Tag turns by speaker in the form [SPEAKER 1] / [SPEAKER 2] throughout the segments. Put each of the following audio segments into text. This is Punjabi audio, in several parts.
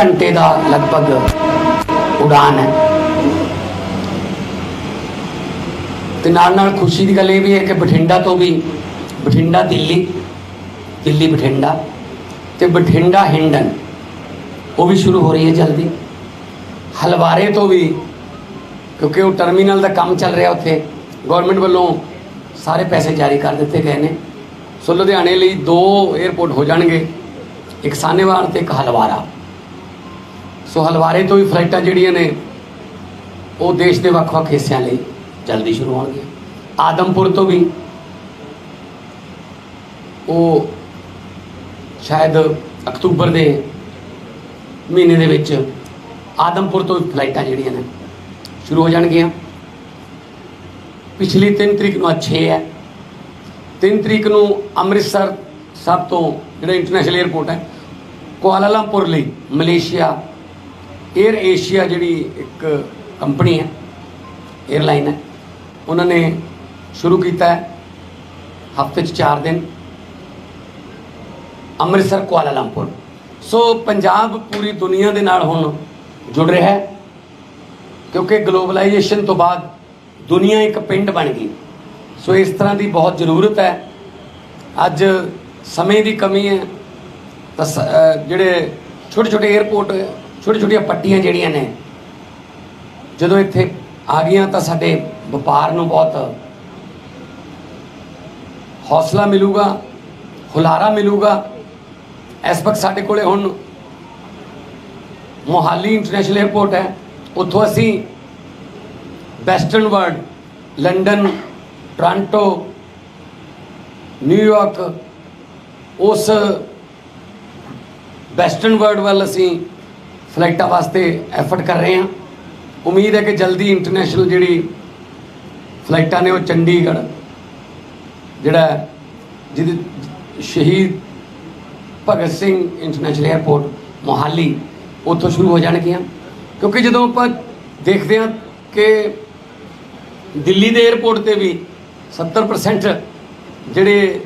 [SPEAKER 1] ਘੰਟੇ ਦਾ ਲਗਭਗ ਉਡਾਨ ਹੈ। ਤੇ ਨਾਲ ਨਾਲ ਖੁਸ਼ੀ ਦੀ ਗੱਲ ਇਹ ਵੀ ਹੈ ਕਿ ਬਠਿੰਡਾ ਤੋਂ ਵੀ, ਬਠਿੰਡਾ, ਦਿੱਲੀ ਦਿੱਲੀ, ਬਠਿੰਡਾ ਤੇ ਬਠਿੰਡਾ, ਹਿੰਡਨ, ਉਹ ਵੀ ਸ਼ੁਰੂ ਹੋ ਰਹੀ ਹੈ ਜਲਦੀ। ਹਲਵਾਰੇ ਤੋਂ ਵੀ, ਕਿਉਂਕਿ ਉਹ ਟਰਮੀਨਲ ਦਾ ਕੰਮ ਚੱਲ ਰਿਹਾ ਉੱਥੇ ਗਵਰਨਮੈਂਟ ਵੱਲੋਂ ਸਾਰੇ ਪੈਸੇ ਜਾਰੀ ਕਰ ਦਿੱਤੇ ਗਏ ਨੇ। ਸੋ ਲੁਧਿਆਣੇ ਲਈ ਦੋ 에ਅਰਪੋਰਟ ਹੋ ਜਾਣਗੇ, ਇੱਕ ਸਾਨੇਵਾਲ ਤੇ ਇੱਕ ਹਲਵਾਰਾ। ਸੋ ਹਲਵਾਰੇ ਤੋਂ ਵੀ ਫਲਾਈਟਾਂ ਜਿਹੜੀਆਂ ਨੇ, ਉਹ ਦੇਸ਼ ਦੇ ਵੱਖ-ਵੱਖ ਹਿੱਸਿਆਂ ਲਈ ਜਲਦੀ ਸ਼ੁਰੂ ਹੋਣਗੀਆਂ। ਆਦਮਪੁਰ ਤੋਂ ਵੀ ਉਹ ਸ਼ਾਇਦ ਅਕਤੂਬਰ ਦੇ ਮਹੀਨੇ ਦੇ ਵਿੱਚ ਆਦਮਪੁਰ ਤੋਂ ਫਲਾਈਟਾਂ ਜਿਹੜੀਆਂ ਨੇ ਸ਼ੁਰੂ ਹੋ ਜਾਣਗੀਆਂ। ਪਿਛਲੀ 3 ਤਰੀਕ ਨੂੰ ਅੱਛੇ ਹੈ। 3 ਤਰੀਕ ਨੂੰ ਅੰਮ੍ਰਿਤਸਰ ਸਭ ਤੋਂ ਜਿਹੜਾ ਇੰਟਰਨੈਸ਼ਨਲ 에ਅਰਪੋਰਟ ਹੈ, ਕੁਆਲਾਲੰਪੁਰ ਲਈ ਮਲੇਸ਼ੀਆ ਏਅਰ ਏਸ਼ੀਆ ਜਿਹੜੀ ਇੱਕ ਕੰਪਨੀ ਹੈ ਏਅਰਲਾਈਨ ਹੈ, ਉਹਨਾਂ ਨੇ ਸ਼ੁਰੂ ਕੀਤਾ ਹੈ, ਹਫ਼ਤੇ 'ਚ 4 ਦਿਨ, Amritsar Kuala Lumpur so Punjab ਪੂਰੀ ਦੁਨੀਆ ਦੇ ਨਾਲ ਹੁਣ ਜੁੜ ਰਿਹਾ ਹੈ, ਕਿਉਂਕਿ ਗਲੋਬਲਾਈਜੇਸ਼ਨ ਤੋਂ ਬਾਅਦ ਦੁਨੀਆ ਇੱਕ ਪਿੰਡ ਬਣ ਗਈ। ਸੋ ਇਸ ਤਰ੍ਹਾਂ ਦੀ ਬਹੁਤ ਜ਼ਰੂਰਤ ਹੈ। ਅੱਜ ਸਮੇਂ ਦੀ ਕਮੀ ਹੈ। ਤਾਂ ਜਿਹੜੇ ਛੋਟੇ ਛੋਟੇ 에어ਪੋਰਟ ਛੋਟੀ ਛੋਟੀਆਂ ਪੱਟੀਆਂ ਜਿਹੜੀਆਂ ਨੇ, ਜਦੋਂ ਇੱਥੇ ਆ ਗਈਆਂ ਤਾਂ ਸਾਡੇ ਵਪਾਰ ਨੂੰ ਬਹੁਤ ਹੌਸਲਾ ਮਿਲੂਗਾ, ਹੁਲਾਰਾ ਮਿਲੂਗਾ। ਇਸ ਵਕਤ ਸਾਡੇ ਕੋਲੇ ਹੁਣ ਮੋਹਾਲੀ ਇੰਟਰਨੈਸ਼ਨਲ 에ਅਰਪੋਰਟ ਹੈ। ਉੱਥੋਂ ਅਸੀਂ western world, London, Toronto New York ਉਸ ਵੈਸਟਰਨ ਵਰਲਡ ਵੱਲ ਅਸੀਂ ਫਲਾਈਟਾਂ ਵਾਸਤੇ ਐਫਰਟ ਕਰ ਰਹੇ ਹਾਂ। ਉਮੀਦ ਹੈ ਕਿ ਜਲਦੀ ਇੰਟਰਨੈਸ਼ਨਲ ਜਿਹੜੀ ਫਲਾਈਟਾਂ ਨੇ ਉਹ ਚੰਡੀਗੜ੍ਹ, ਜਿਹੜਾ ਜਿਹਦੇ ਸ਼ਹੀਦ ਭਗਤ ਸਿੰਘ ਇੰਟਰਨੈਸ਼ਨਲ 에ਅਰਪੋਰਟ ਮੋਹਾਲੀ, ਉੱਥੋਂ ਸ਼ੁਰੂ ਹੋ ਜਾਣਗੀਆਂ। ਕਿਉਂਕਿ ਜਦੋਂ ਆਪਾਂ ਦੇਖਦੇ ਹਾਂ ਕਿ ਦਿੱਲੀ ਦੇ 에ਅਰਪੋਰਟ ਤੇ ਵੀ 70% ਜਿਹੜੇ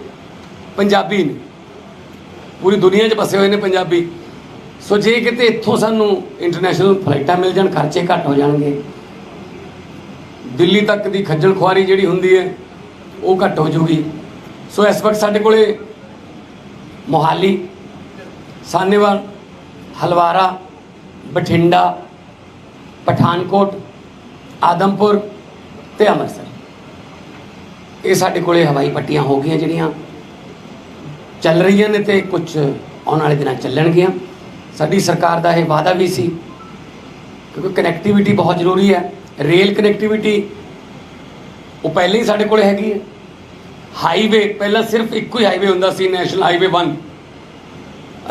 [SPEAKER 1] ਪੰਜਾਬੀ ਨੇ, ਪੂਰੀ ਦੁਨੀਆ 'ਚ ਵਸੇ ਹੋਏ ਨੇ ਪੰਜਾਬੀ। ਸੋ ਜੇ ਕਿਤੇ ਇੱਥੋਂ ਸਾਨੂੰ ਇੰਟਰਨੈਸ਼ਨਲ ਫਲਾਈਟਾਂ ਮਿਲ ਜਾਣ, ਖਰਚੇ ਘੱਟ ਹੋ ਜਾਣਗੇ। ਦਿੱਲੀ ਤੱਕ ਦੀ ਖੱਜਲ ਖੁਆਰੀ ਜਿਹੜੀ ਹੁੰਦੀ ਹੈ, ਉਹ ਘੱਟ ਹੋ ਜੂਗੀ। ਸੋ ਇਸ ਵਕਤ ਸਾਡੇ ਕੋਲੇ ਮੋਹਾਲੀ, ਸਾਨੇਵਾਲ, ਹਲਵਾਰਾ, ਬਠਿੰਡਾ, ਪਠਾਨਕੋਟ, ਆਦਮਪੁਰ ਤੇ ਅੰਮ੍ਰਿਤਸਰ। ਇਹ ਸਾਡੇ ਕੋਲੇ ਹਵਾਈ ਪੱਟੀਆਂ ਹੋ ਗਈਆਂ ਜਿਹੜੀਆਂ ਚੱਲ ਰਹੀਆਂ ਨੇ ਤੇ ਕੁਝ ਆਉਣ ਵਾਲੇ ਦਿਨਾਂ 'ਚ ਚੱਲਣਗੀਆਂ। ਸਾਡੀ ਸਰਕਾਰ ਦਾ ਇਹ ਵਾਅਦਾ ਵੀ ਸੀ ਕਿਉਂਕਿ ਕਨੈਕਟੀਵਿਟੀ ਬਹੁਤ ਜ਼ਰੂਰੀ ਹੈ। ਰੇਲ ਕਨੈਕਟੀਵਿਟੀ ਉਹ ਪਹਿਲਾਂ ਹੀ ਸਾਡੇ ਕੋਲ ਹੈਗੀ ਹੈ। ਹਾਈਵੇ ਪਹਿਲਾਂ ਸਿਰਫ ਇੱਕੋ ਹੀ ਹਾਈਵੇ ਹੁੰਦਾ ਸੀ ਨੈਸ਼ਨਲ ਹਾਈਵੇ 1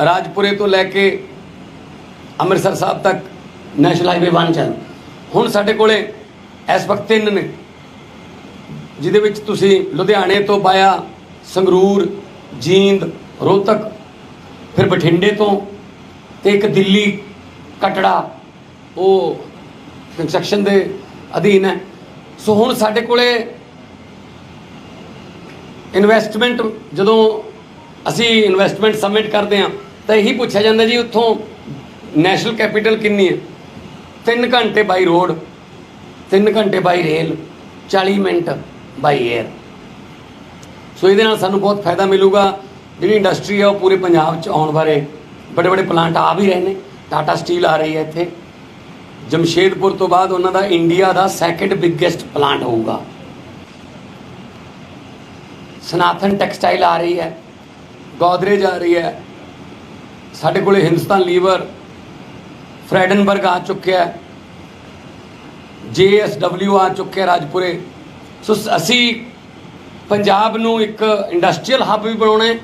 [SPEAKER 1] ਰਾਜਪੁਰੇ ਤੋਂ ਲੈ ਕੇ ਅੰਮ੍ਰਿਤਸਰ ਸਾਹਿਬ ਤੱਕ ਨੈਸ਼ਨਲ ਹਾਈਵੇ 1 ਚੱਲ ਹੁਣ ਸਾਡੇ ਕੋਲੇ ਇਸ ਵਕਤ ਤਿੰਨ ਨੇ, ਜਿਹਦੇ ਵਿੱਚ ਤੁਸੀਂ ਲੁਧਿਆਣੇ ਤੋਂ ਬਾਇਆ ਸੰਗਰੂਰ, ਜੀਂਦ, ਰੋਹਤਕ, ਫਿਰ ਬਠਿੰਡੇ ਤੋਂ ਤੇ ਇੱਕ ਦਿੱਲੀ ਕਟੜਾ, ਉਹ ਕੰਸਟਰਕਸ਼ਨ ਦੇ ਅਧੀਨ ਹੈ। ਸੋ ਹੁਣ ਸਾਡੇ ਕੋਲੇ ਇਨਵੈਸਟਮੈਂਟ ਜਦੋਂ ਅਸੀਂ ਇਨਵੈਸਟਮੈਂਟ ਸਬਮਿਟ ਕਰਦੇ ਹਾਂ, ਤਾਂ ਇਹੀ ਪੁੱਛਿਆ ਜਾਂਦਾ ਜੀ, ਉੱਥੋਂ ਨੈਸ਼ਨਲ ਕੈਪੀਟਲ ਕਿੰਨੀ ਹੈ? 3 ਘੰਟੇ ਬਾਈ ਰੋਡ 3 ਘੰਟੇ by rail 40 minute by air so ਇਹਦੇ ਨਾਲ ਸਾਨੂੰ ਬਹੁਤ ਫਾਇਦਾ ਮਿਲੂਗਾ, ਜਿਹੜੀ ਇੰਡਸਟਰੀ ਹੈ ਉਹ ਪੂਰੇ ਪੰਜਾਬ 'ਚ ਆਉਣ ਬਾਰੇ ਬੜੇ ਬੜੇ ਪਲਾਂਟ ਆ ਵੀ ਰਹੇ ਨੇ। ਟਾਟਾ ਸਟੀਲ ਆ ਰਹੀ ਹੈ ਇੱਥੇ। ਜਮਸ਼ੇਦਪੁਰ ਤੋਂ ਬਾਅਦ ਉਹਨਾਂ ਦਾ ਇੰਡੀਆ ਦਾ ਸੈਕੰਡ ਬਿਗੇਸਟ ਪਲਾਂਟ ਹੋਊਗਾ। ਸਨਾਥਨ ਟੈਕਸਟਾਈਲ ਆ ਰਹੀ ਹੈ। ਗੋਦਰੇਜ ਆ ਰਹੀ ਹੈ। ਸਾਡੇ ਕੋਲੇ ਹਿੰਦੁਸਤਾਨ ਲੀਵਰ ਫਰੈਡਨਬਰਗ ਆ ਚੁੱਕਿਆ ਹੈ। ਜੇਐਸਡਬਲਿਊ ਆ ਚੁੱਕਿਆ ਰਾਜਪੁਰੇ। ਸੋ ਅਸੀਂ ਪੰਜਾਬ ਨੂੰ ਇੱਕ ਇੰਡਸਟਰੀਅਲ ਹੱਬ ਵੀ ਬਣਾਉਣਾ ਹੈ।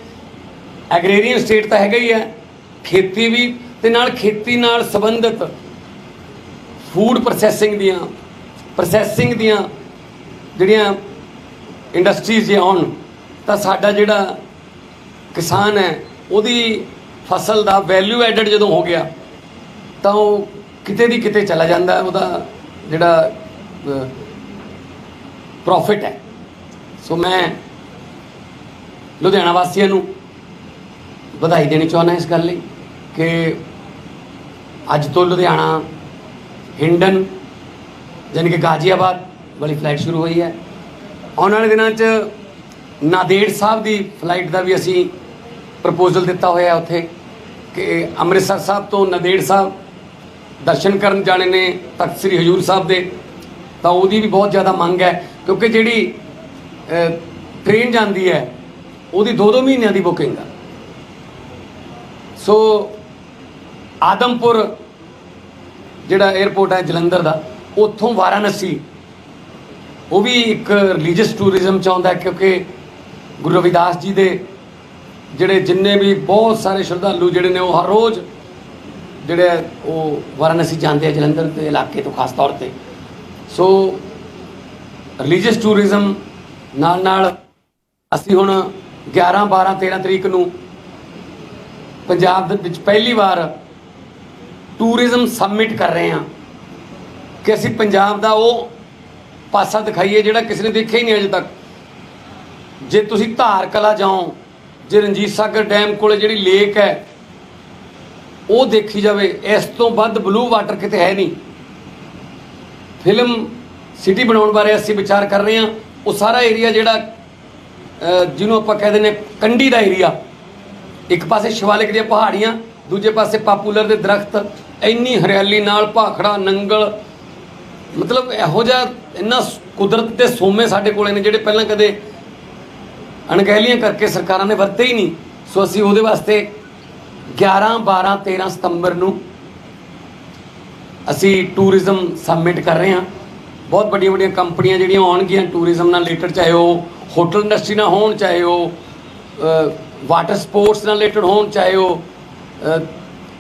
[SPEAKER 1] ਐਗਰੀਰੀਅਨ ਸਟੇਟ ਤਾਂ ਹੈਗਾ ਹੀ ਹੈ। ਖੇਤੀ ਵੀ ਤੇ ਨਾਲ ਖੇਤੀ ਨਾਲ ਸੰਬੰਧਿਤ ਫੂਡ ਪ੍ਰੋਸੈਸਿੰਗ ਦੀਆਂ ਪ੍ਰੋਸੈਸਿੰਗ ਦੀਆਂ ਜਿਹੜੀਆਂ ਇੰਡਸਟਰੀਜ਼ ਜੇ ਆਉਣ, ਤਾਂ ਸਾਡਾ ਜਿਹੜਾ ਕਿਸਾਨ ਹੈ, ਉਹਦੀ ਫਸਲ ਦਾ ਵੈਲਿਊ ਐਡਡ ਜਦੋਂ ਹੋ ਗਿਆ, ਤਾਂ ਉਹ ਕਿਤੇ ਦੀ ਕਿਤੇ ਚਲਾ ਜਾਂਦਾ ਉਹਦਾ ਜਿਹੜਾ ਪ੍ਰੋਫਿਟ ਹੈ। ਸੋ ਮੈਂ ਲੁਧਿਆਣਾ ਵਾਸੀਆਂ ਨੂੰ ਵਧਾਈ ਦੇਣੀ ਚਾਹੁੰਦਾ ਇਸ ਗੱਲ ਲਈ। ਕਿ ਅੱਜ ਤੋਂ ਲੁਧਿਆਣਾ, ਹਿੰਡਨ, ਜਾਣੀ ਕਿ ਗਾਜ਼ੀਆਬਾਦ ਵਾਲੀ ਫਲਾਈਟ ਸ਼ੁਰੂ ਹੋਈ ਹੈ। ਆਉਣ ਵਾਲੇ ਦਿਨਾਂ 'ਚ ਨਾਦੇੜ ਸਾਹਿਬ ਦੀ ਫਲਾਈਟ ਦਾ ਵੀ ਅਸੀਂ ਪ੍ਰਪੋਜ਼ਲ ਦਿੱਤਾ ਹੋਇਆ ਹੈ ਉੱਥੇ ਕਿ ਅੰਮ੍ਰਿਤਸਰ ਸਾਹਿਬ ਤੋਂ ਨਾਦੇੜ ਸਾਹਿਬ ਦਰਸ਼ਨ ਕਰਨ ਜਾਣੇ ਨੇ ਤਖਤ ਸ੍ਰੀ ਹਜੂਰ ਸਾਹਿਬ ਦੇ। ਤਾਂ ਉਹਦੀ ਵੀ ਬਹੁਤ ਜ਼ਿਆਦਾ ਮੰਗ ਹੈ, ਕਿਉਂਕਿ ਜਿਹੜੀ ਟ੍ਰੇਨ ਜਾਂਦੀ ਹੈ, ਉਹਦੀ 2-2 ਮਹੀਨਿਆਂ ਦੀ ਬੁਕਿੰਗ ਆ। ਸੋ ਆਦਮਪੁਰ, ਜਿਹੜਾ 에ਅਰਪੋਰਟ ਹੈ ਜਲੰਧਰ ਦਾ, ਉੱਥੋਂ ਵਾਰਾਣਸੀ। ਉਹ ਵੀ ਇੱਕ ਰਿਲੀਜੀਅਸ ਟੂਰਿਜ਼ਮ ਚ ਆਉਂਦਾ ਕਿਉਂਕਿ ਗੁਰੂ ਰਵਿਦਾਸ ਜੀ ਦੇ ਜਿਹੜੇ ਜਿੰਨੇ ਵੀ ਬਹੁਤ ਸਾਰੇ ਸ਼ਰਧਾਲੂ ਜਿਹੜੇ ਨੇ ਉਹ ਹਰ ਰੋਜ਼ ਜਿਹੜੇ ਉਹ ਵਾਰਾਣਸੀ ਜਾਂਦੇ ਆ ਜਲੰਧਰ ਦੇ ਇਲਾਕੇ ਤੋਂ ਖਾਸ ਤੌਰ ਤੇ। ਸੋ ਰਿਲੀਜੀਅਸ ਟੂਰਿਜ਼ਮ ਨਾਲ ਨਾਲ ਅਸੀਂ ਹੁਣ 11 12 13 ਤਰੀਕ ਨੂੰ ਪੰਜਾਬ ਦੇ ਵਿੱਚ ਪਹਿਲੀ ਵਾਰ ਟੂਰਿਜ਼ਮ ਸਮਿਟ ਕਰ ਰਹੇ ਹਾਂ ਕਿ ਅਸੀਂ ਪੰਜਾਬ ਦਾ ਉਹ ਪਾਸਾ ਦਿਖਾਈਏ ਜਿਹੜਾ ਕਿਸੇ ਨੇ ਦੇਖਿਆ ਹੀ ਨਹੀਂ ਅਜੇ ਤੱਕ। ਜੇ ਤੁਸੀਂ ਧਾਰ ਕਲਾ ਜਾਓ, ਜੇ ਰਣਜੀਤ ਸਾਗਰ ਡੈਮ ਕੋਲੇ ਜਿਹੜੀ ਲੇਕ ਹੈ, ਉਹ ਦੇਖੀ ਜਾਵੇ, ਇਸ ਤੋਂ ਵੱਧ ਬਲੂ ਵਾਟਰ ਕਿਤੇ ਹੈ ਨਹੀਂ। ਫਿਲਮ ਸਿਟੀ ਬਣਾਉਣ ਬਾਰੇ ਅਸੀਂ ਵਿਚਾਰ ਕਰ ਰਹੇ ਹਾਂ। ਉਹ ਸਾਰਾ ਏਰੀਆ ਜਿਹੜਾ ਜਿਹਨੂੰ ਆਪਾਂ ਕਹਿ ਦਿੰਦੇ ਹਾਂ ਕੰਢੀ ਦਾ ਏਰੀਆ ਇੱਕ ਪਾਸੇ ਸ਼ਿਵਾਲਿਕ ਦੀਆਂ ਪਹਾੜੀਆਂ, ਦੂਜੇ ਪਾਸੇ ਪਾਪੂਲਰ ਦੇ ਦਰਖਤ ਇੰਨੀ ਹਰਿਆਲੀ ਨਾਲ ਭਾਖੜਾ, ਨੰਗਲ, ਮਤਲਬ ਇਹੋ ਜਿਹਾ ਇੰਨਾ ਕੁਦਰਤ ਦੇ ਸੋਮੇ ਸਾਡੇ ਕੋਲੇ ਨੇ ਜਿਹੜੇ ਪਹਿਲਾਂ ਕਦੇ ਅਣਗਹਿਲੀਆਂ ਕਰਕੇ ਸਰਕਾਰਾਂ ਨੇ ਵਰਤੇ ਹੀ ਨਹੀਂ। ਸੋ ਅਸੀਂ ਉਹਦੇ ਵਾਸਤੇ 11 12 13 ਸਤੰਬਰ ਨੂੰ ਅਸੀਂ ਟੂਰਿਜ਼ਮ ਸਬਮਿਟ ਕਰ ਰਹੇ ਹਾਂ। ਬਹੁਤ ਵੱਡੀਆਂ ਵੱਡੀਆਂ ਕੰਪਨੀਆਂ ਜਿਹੜੀਆਂ ਆਉਣਗੀਆਂ ਟੂਰਿਜ਼ਮ ਨਾਲ ਰਿਲੇਟਡ, ਚਾਹੇ ਉਹ ਹੋਟਲ ਇੰਡਸਟਰੀ ਨਾਲ ਹੋਣ, ਚਾਹੇ ਉਹ ਵਾਟਰ ਸਪੋਰਟਸ ਨਾਲ ਰਿਲੇਟਡ ਹੋਣ, ਚਾਹੇ ਉਹ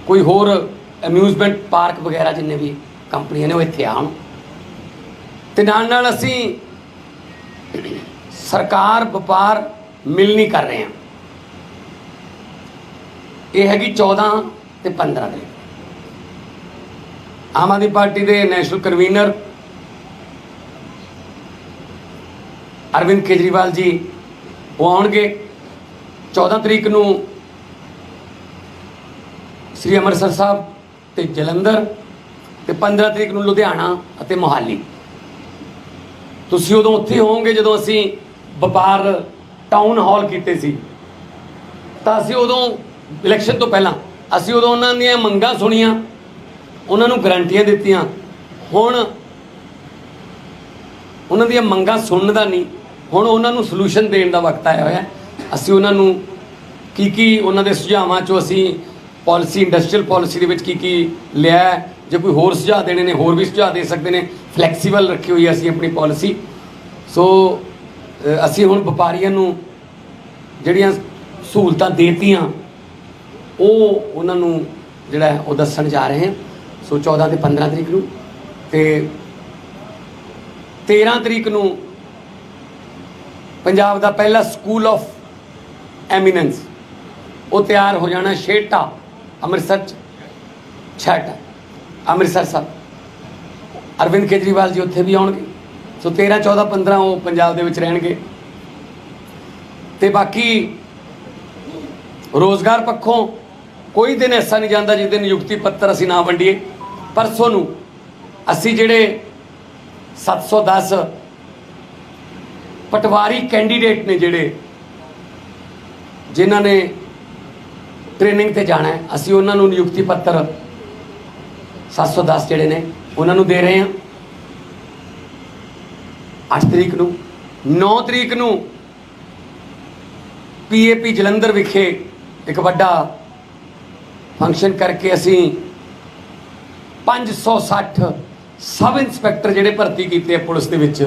[SPEAKER 1] ਕੋਈ ਹੋਰ ਅਮਿਊਜ਼ਮੈਂਟ ਪਾਰਕ ਵਗੈਰਾ ਜਿੰਨੇ ਵੀ ਕੰਪਨੀਆਂ ਨੇ ਉਹ ਇੱਥੇ ਆਉਣ। ਤੇ ਨਾਲ ਨਾਲ ਅਸੀਂ ਸਰਕਾਰ, ਵਪਾਰ ਮਿਲਣੀ ਕਰ ਰਹੇ ਹਾਂ। ਇਹ ਹੈਗੀ 14 ਤੇ 15 ਤਰੀਕ। ਆਮ ਆਦਮੀ ਪਾਰਟੀ ਦੇ ਨੈਸ਼ਨਲ ਕਨਵੀਨਰ ਅਰਵਿੰਦ ਕੇਜਰੀਵਾਲ ਜੀ ਉਹ ਆਉਣਗੇ। 14 ਤਰੀਕ ਨੂੰ ਸ੍ਰੀ ਅੰਮ੍ਰਿਤਸਰ ਸਾਹਿਬ ਤੇ ਜਲੰਧਰ ਤੇ 15 ਤਰੀਕ ਨੂੰ ਲੁਧਿਆਣਾ ਅਤੇ ਮੋਹਾਲੀ। ਤੁਸੀਂ ਉਦੋਂ ਉੱਥੇ ਹੋਵੋਗੇ ਜਦੋਂ ਅਸੀਂ ਵਪਾਰ ਟਾਊਨ ਹਾਲ ਕੀਤੇ ਸੀ। ਤਾਂ ਅਸੀਂ ਉਦੋਂ ਇਲੈਕਸ਼ਨ ਤੋਂ ਪਹਿਲਾਂ ਅਸੀਂ ਉਦੋਂ ਉਹਨਾਂ ਦੀਆਂ ਮੰਗਾਂ ਸੁਣੀਆਂ, ਉਹਨਾਂ ਨੂੰ ਗਰੰਟੀਆਂ ਦਿੱਤੀਆਂ। ਹੁਣ ਉਹਨਾਂ ਦੀਆਂ ਮੰਗਾਂ ਸੁਣਨ ਦਾ ਨਹੀਂ, ਹੁਣ ਉਹਨਾਂ ਨੂੰ ਸੋਲੂਸ਼ਨ ਦੇਣ ਦਾ ਵਕਤ ਆਇਆ ਹੋਇਆ। ਅਸੀਂ ਉਹਨਾਂ ਨੂੰ ਕੀ ਕੀ ਉਹਨਾਂ ਦੇ ਸੁਝਾਵਾਂ ਚੋਂ ਅਸੀਂ ਪਾਲਿਸੀ ਇੰਡਸਟਰੀਅਲ ਪਾਲਿਸੀ ਦੇ ਵਿੱਚ ਕੀ ਕੀ ਲਿਆ ਹੈ, ਜੇ ਕੋਈ ਹੋਰ ਸੁਝਾਅ ਦੇਣੇ ਨੇ ਹੋਰ ਵੀ ਸੁਝਾਅ ਦੇ ਸਕਦੇ ਨੇ ਫਲੈਕਸੀਬਲ ਰੱਖੀ ਹੋਈ ਹੈ ਅਸੀਂ ਆਪਣੀ ਪਾਲਿਸੀ। ਸੋ ਅਸੀਂ ਹੁਣ ਵਪਾਰੀਆਂ ਨੂੰ ਜਿਹੜੀਆਂ ਸਹੂਲਤਾਂ ਦੇਤੀਆਂ ਉਹ ਉਹਨਾਂ ਨੂੰ ਜਿਹੜਾ ਉਹ ਦੱਸਣ ਜਾ ਰਹੇ ਹਾਂ। ਸੋ 14 ਤੇ 15 ਤਰੀਕ ਨੂੰ ਤੇ 13 ਤਰੀਕ ਨੂੰ ਪੰਜਾਬ ਦਾ ਪਹਿਲਾ ਸਕੂਲ ਆਫ ਐਮੀਨੈਂਸ ਉਹ ਤਿਆਰ ਹੋ ਜਾਣਾ ਸ਼ੇਟਾ ਅੰਮ੍ਰਿਤਸਰ ਚ ਛਾਟਾ ਅੰਮ੍ਰਿਤਸਰ ਸਾਹਿਬ ਅਰਵਿੰਦ ਕੇਜਰੀਵਾਲ ਜੀ ਉੱਥੇ ਵੀ ਆਉਣਗੇ। ਸੋ 13 14 15 ਉਹ ਪੰਜਾਬ ਦੇ ਵਿੱਚ ਰਹਿਣਗੇ। ਤੇ ਬਾਕੀ ਰੋਜ਼ਗਾਰ ਪੱਖੋਂ ਕੋਈ ਦਿਨ ਐਸਾ ਨਹੀਂ ਜਾਂਦਾ ਜਿਸ ਦਿਨ ਨਿਯੁਕਤੀ ਪੱਤਰ ਅਸੀਂ ਨਾ ਵੰਡੀਏ। ਪਰਸੋਂ ਨੂੰ ਅਸੀਂ ਜਿਹੜੇ 710 ਪਟਵਾਰੀ ਕੈਂਡੀਡੇਟ ਨੇ ਜਿਹੜੇ, ਜਿਨ੍ਹਾਂ ਨੇ ਟ੍ਰੇਨਿੰਗ ਤੇ ਜਾਣਾ ਹੈ। ਅਸੀਂ ਉਹਨਾਂ ਨੂੰ ਨਿਯੁਕਤੀ ਪੱਤਰ 710 ਜਿਹੜੇ ਨੇ, ਉਹਨਾਂ ਨੂੰ ਦੇ ਰਹੇ ਹਾਂ। 8 ਤਰੀਕ ਨੂੰ 9 ਤਰੀਕ ਨੂੰ ਪੀਏਪੀ ਜਲੰਧਰ ਵਿਖੇ ਇੱਕ ਵੱਡਾ ਫੰਕਸ਼ਨ ਕਰਕੇ ਅਸੀਂ 560 ਸਬ ਇੰਸਪੈਕਟਰ ਜਿਹੜੇ ਭਰਤੀ ਕੀਤੇ ਆ ਪੁਲਿਸ ਦੇ ਵਿੱਚ,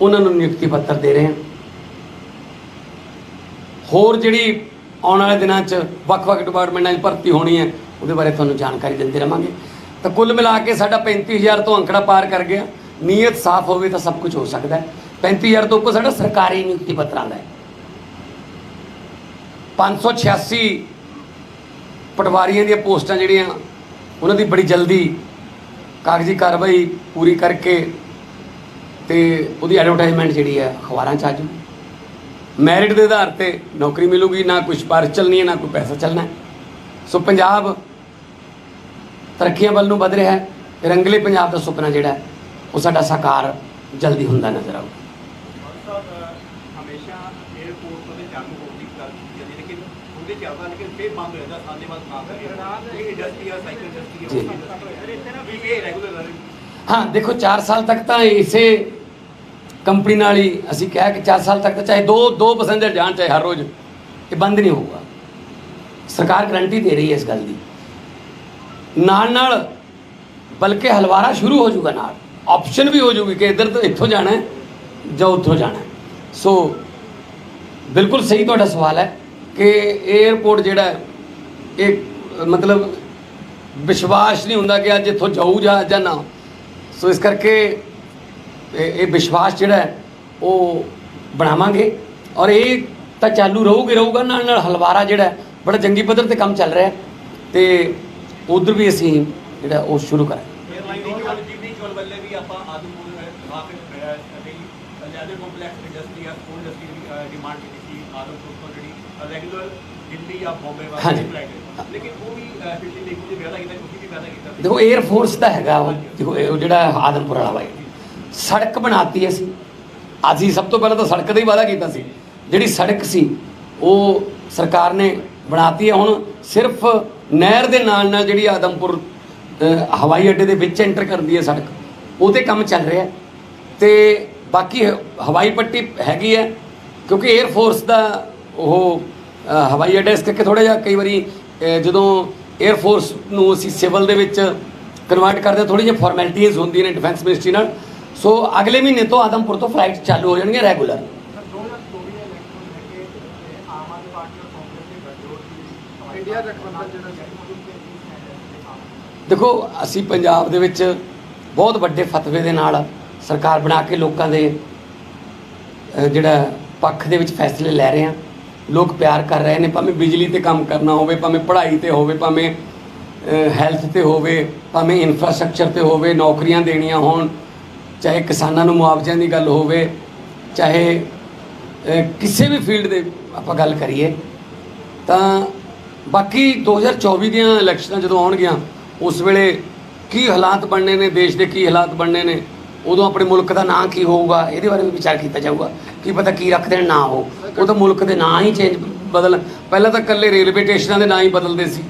[SPEAKER 1] ਉਹਨਾਂ ਨੂੰ ਨਿਯੁਕਤੀ ਪੱਤਰ ਦੇ ਰਹੇ ਹਾਂ। ਹੋਰ ਜਿਹੜੀ ਆਉਣ ਵਾਲੇ ਦਿਨਾਂ 'ਚ ਵੱਖ-ਵੱਖ ਡਿਪਾਰਟਮੈਂਟਾਂ 'ਚ ਭਰਤੀ ਹੋਣੀ ਹੈ, ਉਹਦੇ ਬਾਰੇ ਤੁਹਾਨੂੰ ਜਾਣਕਾਰੀ ਦਿੰਦੇ ਰਵਾਂਗੇ। ਤਾਂ ਕੁੱਲ ਮਿਲਾ ਕੇ ਸਾਡਾ 35000 ਤੋਂ ਅੰਕੜਾ ਪਾਰ ਕਰ ਗਿਆ। ਨੀਅਤ ਸਾਫ਼ ਹੋਵੇ ਤਾਂ ਸਭ ਕੁਝ ਹੋ ਸਕਦਾ ਹੈ। 35000 ਤੋਂ ਉੱਪਰ ਸਾਡਾ ਸਰਕਾਰੀ ਨਿਯੁਕਤੀ ਪੱਤਰਾਂ ਦਾ ਹੈ। 586 ਪਟਵਾਰੀਆਂ ਦੀਆਂ ਪੋਸਟਾਂ ਜਿਹੜੀਆਂ, ਉਹਨਾਂ ਦੀ ਬੜੀ ਜਲਦੀ ਕਾਗਜ਼ੀ ਕਾਰਵਾਈ ਪੂਰੀ ਕਰਕੇ ਤੇ ਉਹਦੀ ਐਡਵਰਟਾਈਜ਼ਮੈਂਟ ਜਿਹੜੀ ਹੈ ਅਖਬਾਰਾਂ 'ਚ ਆ ਜਾਊ। ਮੈਰਿਟ ਦੇ ਆਧਾਰ ਤੇ ਨੌਕਰੀ ਮਿਲੂਗੀ ਨਾ ਕੁਝ ਸਿਫਾਰਿਸ਼ ਚੱਲਣੀ ਹੈ ਨਾ ਕੋਈ ਪੈਸਾ ਚੱਲਣਾ ਸੋ ਪੰਜਾਬ ਤਰੱਕੀਆਂ ਵੱਲ ਨੂੰ ਵਧ ਰਿਹਾ ਹੈ। ਰੰਗਲੇ ਪੰਜਾਬ ਦਾ ਸੁਪਨਾ ਜਿਹੜਾ ਉਹ ਸਾਡਾ ਸਾਕਾਰ ਜਲਦੀ ਹੁੰਦਾ ਨਜ਼ਰ ਆਊਗਾ।
[SPEAKER 2] ਹਾਂ
[SPEAKER 1] ਦੇਖੋ 4 ਸਾਲ ਤੱਕ ਤਾਂ ਇਸੇ ਕੰਪਨੀ ਨਾਲ ਹੀ ਅਸੀਂ ਕਿਹਾ ਕਿ 4 ਸਾਲ ਤੱਕ ਤਾਂ ਚਾਹੇ ਦੋ ਦੋ ਪੈਸੇਂਜਰ ਜਾਣ ਚਾਹੇ ਹਰ ਰੋਜ਼, ਇਹ ਬੰਦ ਨਹੀਂ ਹੋਊਗਾ। ਸਰਕਾਰ ਗਰੰਟੀ ਦੇ ਰਹੀ ਹੈ ਇਸ ਗੱਲ ਦੀ। ਨਾਲ ਨਾਲ ਬਲਕਿ ਹਲਵਾਰਾ ਸ਼ੁਰੂ ਹੋ ਜਾਊਗਾ ਨਾਲ। ਆਪਸ਼ਨ ਵੀ ਹੋ ਜਾਊਗੀ ਕਿ ਇੱਧਰ ਤੋਂ ਇੱਥੋਂ ਜਾਣਾ ਹੈ ਜਾਂ ਉੱਥੋਂ ਜਾਣਾ ਸੋ ਬਿਲਕੁਲ ਸਹੀ ਤੁਹਾਡਾ ਸਵਾਲ ਹੈ ਕਿ 에어ਪੋਰਟ ਜਿਹੜਾ ਇਹ ਮਤਲਬ ਵਿਸ਼ਵਾਸ ਨਹੀਂ ਹੁੰਦਾ ਕਿ ਅੱਜ ਇੱਥੋਂ ਜਾਊ ਜਾਂ ਜਾਂ ਨਾ। ਸੋ ਇਸ ਕਰਕੇ ਇਹ ਇਹ ਵਿਸ਼ਵਾਸ ਜਿਹੜਾ ਉਹ ਬਣਾਵਾਂਗੇ। ਔਰ ਇਹ ਤਾਂ ਚਾਲੂ ਰਹੂਗੇ ਰਹੂਗਾ। ਨਾਲ ਨਾਲ ਹਲਵਾਰਾ ਜਿਹੜਾ ਬੜਾ ਜੰਗੀ ਪੱਧਰ ਤੇ ਕੰਮ ਚੱਲ ਰਿਹਾ ਤੇ ਉਧਰ ਵੀ ਅਸੀਂ ਜਿਹੜਾ ਉਹ ਸ਼ੁਰੂ ਕਰਾਂਗੇ।
[SPEAKER 2] ਦੇਖੋ
[SPEAKER 1] 에ਅਰ ਫੋਰਸ ਦਾ ਹੈਗਾ ਉਹ ਜਿਹੜਾ ਆਦਮਪੁਰ ਵਾਲਾ ਬਾਈ ਸੜਕ ਬਣਾਤੀ ਅਸੀਂ। ਅਸੀਂ ਸਭ ਤੋਂ ਪਹਿਲਾਂ ਤਾਂ ਸੜਕ ਦਾ ਹੀ ਵਾਅਦਾ ਕੀਤਾ ਸੀ। ਜਿਹੜੀ ਸੜਕ ਸੀ, ਉਹ ਸਰਕਾਰ ਨੇ ਬਣਾਤੀ ਹੈ। ਹੁਣ ਸਿਰਫ ਨਹਿਰ ਦੇ ਨਾਲ ਨਾਲ ਜਿਹੜੀ ਆਦਮਪੁਰ ਹਵਾਈ ਅੱਡੇ ਦੇ ਵਿੱਚ ਐਂਟਰ ਕਰਦੀ ਹੈ ਸੜਕ ਉਹਤੇ ਕੰਮ ਚੱਲ ਰਿਹਾ ਹੈ। ਤੇ ਬਾਕੀ ਹ- ਹਵਾਈ ਪੱਟੀ ਹੈਗੀ ਹੈ, ਕਿਉਂਕਿ 에ਅਰ ਫੋਰਸ ਦਾ ਉਹ ਹਵਾਈ ਅੱਡਾ, ਇਸ ਕਰਕੇ ਥੋੜਾ ਜਿਹਾ ਕਈ ਵਾਰੀ ਜਦੋਂ 에ਅਰ ਫੋਰਸ ਨੂੰ ਅਸੀਂ ਸਿਵਲ ਦੇ ਵਿੱਚ ਕਨਵਰਟ ਕਰਦੇ ਥੋੜੀ ਜਿਹੀ ਫਾਰਮੈਲਿਟੀਜ਼ ਹੁੰਦੀਆਂ ਨੇ ਡਿਫੈਂਸ ਮਿਨਿਸਟਰੀ ਨਾਲ। ਸੋ ਅਗਲੇ ਮਹੀਨੇ ਤੋਂ ਆਦਮਪੁਰ ਤੋਂ ਫਲਾਈਟ ਚਾਲੂ ਹੋ ਜਾਣਗੀਆਂ ਰੈਗੂਲਰ ਦੇਖੋ ਅਸੀਂ ਪੰਜਾਬ ਦੇ ਵਿੱਚ ਬਹੁਤ ਵੱਡੇ ਫਤਵੇ ਦੇ ਨਾਲ ਸਰਕਾਰ ਬਣਾ ਕੇ ਲੋਕਾਂ ਦੇ ਜਿਹੜਾ ਪੱਖ ਦੇ ਵਿੱਚ ਫੈਸਲੇ ਲੈ ਰਹੇ ਹਾਂ। ਲੋਕ ਪਿਆਰ ਕਰ ਰਹੇ ਨੇ ਭਾਵੇਂ ਬਿਜਲੀ ਤੇ ਕੰਮ ਕਰਨਾ ਹੋਵੇ ਭਾਵੇਂ ਪੜ੍ਹਾਈ ਤੇ ਹੋਵੇ ਭਾਵੇਂ ਹੈਲਥ ਤੇ ਹੋਵੇ ਭਾਵੇਂ ਇਨਫਰਾਸਟ੍ਰਕਚਰ ਤੇ ਹੋਵੇ ਨੌਕਰੀਆਂ ਦੇਣੀਆਂ ਹੋਣ ਚਾਹੇ ਕਿਸਾਨਾਂ ਨੂੰ ਮੁਆਵਜ਼ਿਆਂ ਦੀ ਗੱਲ ਹੋਵੇ, ਚਾਹੇ ਕਿਸੇ ਵੀ ਫੀਲਡ ਦੇ ਆਪਾਂ ਗੱਲ ਕਰੀਏ, ਤਾਂ ਬਾਕੀ 2024 ਦੀਆਂ ਇਲੈਕਸ਼ਨਾਂ ਜਦੋਂ ਆਉਣਗੀਆਂ, ਉਸ ਵੇਲੇ ਕੀ ਹਾਲਾਤ ਬਣਨੇ ਨੇ, ਦੇਸ਼ ਦੇ ਕੀ ਹਾਲਾਤ ਬਣਨੇ ਨੇ, ਉਦੋਂ ਆਪਣੇ ਮੁਲਕ ਦਾ ਨਾਂ ਕੀ ਹੋਊਗਾ, ਇਹਦੇ ਬਾਰੇ ਵੀ ਵਿਚਾਰ ਕੀਤਾ ਜਾਊਗਾ, ਕੀ ਪਤਾ ਕੀ ਰੱਖ ਦੇਣ ਨਾ ਹੋ। ਉਹ ਤਾਂ ਮੁਲਕ ਦੇ ਨਾਂ ਹੀ ਚੇਂਜ ਬਦਲ, ਪਹਿਲਾਂ ਤਾਂ ਇਕੱਲੇ ਰੇਲਵੇ ਸਟੇਸ਼ਨਾਂ ਦੇ ਨਾਂ ਹੀ ਬਦਲਦੇ ਸੀ,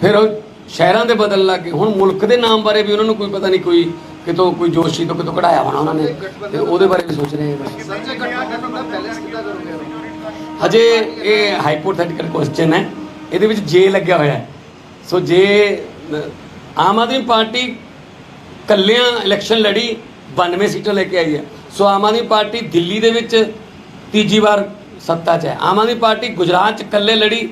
[SPEAKER 1] ਫਿਰ ਉਹ ਸ਼ਹਿਰਾਂ ਦੇ ਬਦਲਣ ਲੱਗ ਗਏ, ਹੁਣ ਮੁਲਕ ਦੇ ਨਾਮ ਬਾਰੇ ਵੀ ਉਹਨਾਂ ਨੂੰ ਕੋਈ ਪਤਾ ਨਹੀਂ, ਕੋਈ ਕਿਤੋਂ ਕੋਈ ਜੋਸ਼ੀ ਤੋਂ ਕਿਤੋਂ ਕਢਾਇਆ ਹੋਣਾ ਉਹਨਾਂ ਨੇ ਤੇ ਉਹਦੇ ਬਾਰੇ ਵੀ ਸੋਚ ਰਹੇ ਹਾਂ ਹਜੇ ਇਹ ਹਾਈਪੋਥੈਟੀਕਲ ਕੁਐਸਚਨ ਹੈ। ਇਹਦੇ ਵਿੱਚ ਜੇ ਲੱਗਿਆ ਹੋਇਆ ਹੈ। ਸੋ ਜੇ ਆਮ ਆਦਮੀ ਪਾਰਟੀ ਕੱਲਿਆਂ ਇਲੈਕਸ਼ਨ ਲੜੀ 92 ਸੀਟਾਂ ਲੈ ਕੇ ਆਈ ਹੈ। ਸੋ ਆਮ ਆਦਮੀ ਪਾਰਟੀ ਦਿੱਲੀ ਦੇ ਵਿੱਚ ਤੀਜੀ ਵਾਰ ਸੱਤਾ 'ਚ ਹੈ। ਆਮ ਆਦਮੀ ਪਾਰਟੀ ਗੁਜਰਾਤ 'ਚ ਕੱਲੇ ਲੜੀ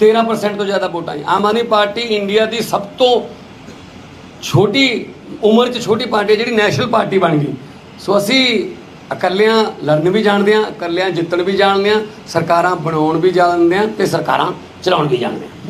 [SPEAKER 1] 13% ਤੋਂ ਜ਼ਿਆਦਾ ਵੋਟਾਂ ਆਈ ਆਮ ਆਦਮੀ ਪਾਰਟੀ ਇੰਡੀਆ ਦੀ ਸਭ ਤੋਂ ਛੋਟੀ ਉਮਰ 'ਚ ਛੋਟੀ ਪਾਰਟੀ ਜਿਹੜੀ ਨੈਸ਼ਨਲ ਪਾਰਟੀ ਬਣ ਗਈ। ਸੋ ਅਸੀਂ ਇਕੱਲਿਆਂ ਲੜਨ ਵੀ ਜਾਣਦੇ ਹਾਂ, ਇਕੱਲਿਆਂ ਜਿੱਤਣ ਵੀ ਜਾਣਦੇ ਹਾਂ, ਸਰਕਾਰਾਂ ਬਣਾਉਣ ਵੀ ਜਾਣਦੇ ਹਾਂ ਤੇ ਸਰਕਾਰਾਂ ਚਲਾਉਣ ਵੀ ਜਾਣਦੇ ਹਾਂ।